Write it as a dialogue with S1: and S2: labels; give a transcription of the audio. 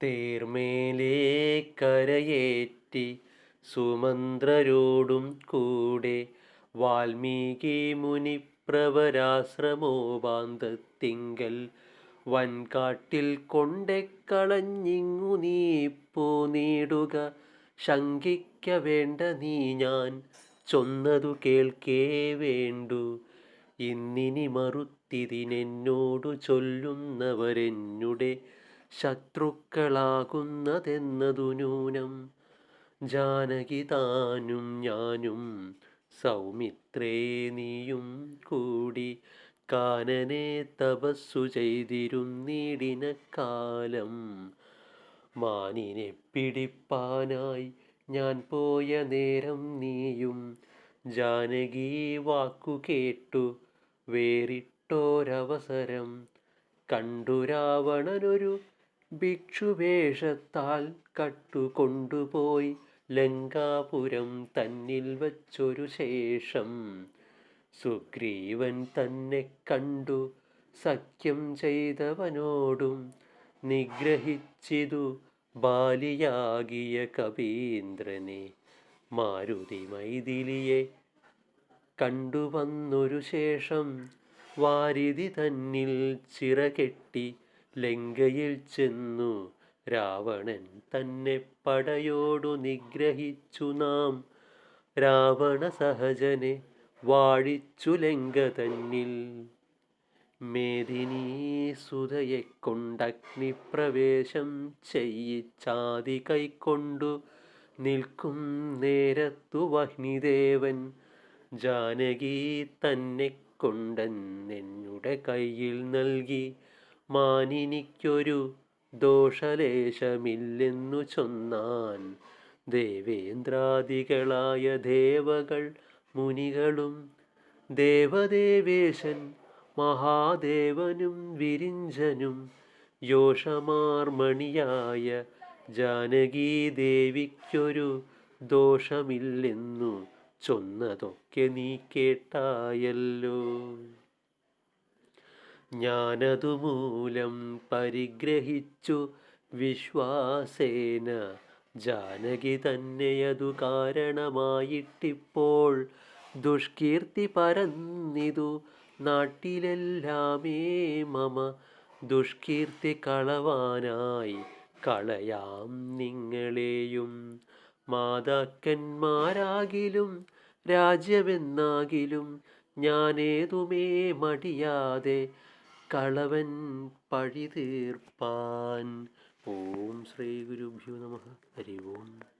S1: തേർമേലേ കരയേറ്റി സുമന്ത്രരോടും കൂടെ വാൽമീകി മുനിപ്രവരാശ്രമോപാന്തത്തിങ്കൽ വൻകാട്ടിൽ കൊണ്ടെക്കളഞ്ഞിങ്ങു നീ പോ നീടുക ശങ്കിക്ക വേണ്ട നീ ഞാൻ ചൊന്നതു കേൾക്കേ വേണ്ടു ഇന്നിനി മറുത്തിതിനെന്നോടു ചൊല്ലുന്നവരെന്നുടെ ശത്രുക്കളാകുന്നതെന്നതു ന്യൂനം ജാനകി താനും ഞാനും സൗമിത്രേ നീയും കൂടി. കാനനെ തപസ്സു ചെയ്തിരുന്നിടിന കാലം മാനിനെ പിടിപ്പാനായി ഞാൻ പോയ നേരം നീയും. ജാനകി വാക്കു കേട്ടു വേറിട്ടോരവസരം. കണ്ടു രാവണനൊരു ഭിക്ഷുവേഷത്താൽ കട്ടുകൊണ്ടുപോയി ലങ്കാപുരം തന്നിൽ വച്ചൊരു ശേഷം സുഗ്രീവൻ തന്നെ കണ്ടു സഖ്യം ചെയ്തവനോടും നിഗ്രഹിച്ചിതു ബാലിയാകിയ കവീന്ദ്രനെ. മാരുതി മൈഥിലിയെ കണ്ടുവന്നൊരു ശേഷം വാരിതി തന്നിൽ ചിറകെട്ടി ലങ്കയിൽ ചെന്നു. രാവണൻ തന്നെ പടയോടു നിഗ്രഹിച്ചു നാം. രാവണ സഹജനെ വാഴിച്ചു ലങ്ക തന്നിൽ. മേദിനീ സുതയെ കൊണ്ടഗ്നിപ്രവേശം ചെയ്യിച്ചാതി കൈക്കൊണ്ടു നിൽക്കും നേരത്തു വഹ്നിദേവൻ. ജാനകി തന്നെ കൊണ്ടെന്നെന്നുടെ കയ്യിൽ നൽകി. മാനിനിക്കൊരു ദോഷലേശമില്ലെന്നു ചൊന്നാൻ ദേവേന്ദ്രാദികളായ ദേവകൾ മുനികളും ദേവദേവേശൻ മഹാദേവനും വിരിഞ്ചനും യോഷമാർമണിയായ ജാനകീദേവിക്കൊരു ദോഷമില്ലെന്നു ചൊന്നതൊക്കെ നീ കേട്ടായല്ലോ. ഞാനതുമൂലം പരിഗ്രഹിച്ചു വിശ്വാസേന. ജാനകി തന്നെയതു കാരണമായിട്ടിപ്പോൾ ദുഷ്കീർത്തി പരന്നിതു നാട്ടിലെല്ലാമേ മമ. ദുഷ്കീർത്തി കളവാനായി കളയാം നിങ്ങളെയും. മാതാക്കന്മാരാകിലും രാജ്യമെന്നാകിലും ഞാനേതുമേ മടിയാതെ കളവൻ പഴി തീർപ്പാൻ ഓം ശ്രീ ഗുരുഭ്യോ നമ. ഹരി ഓം.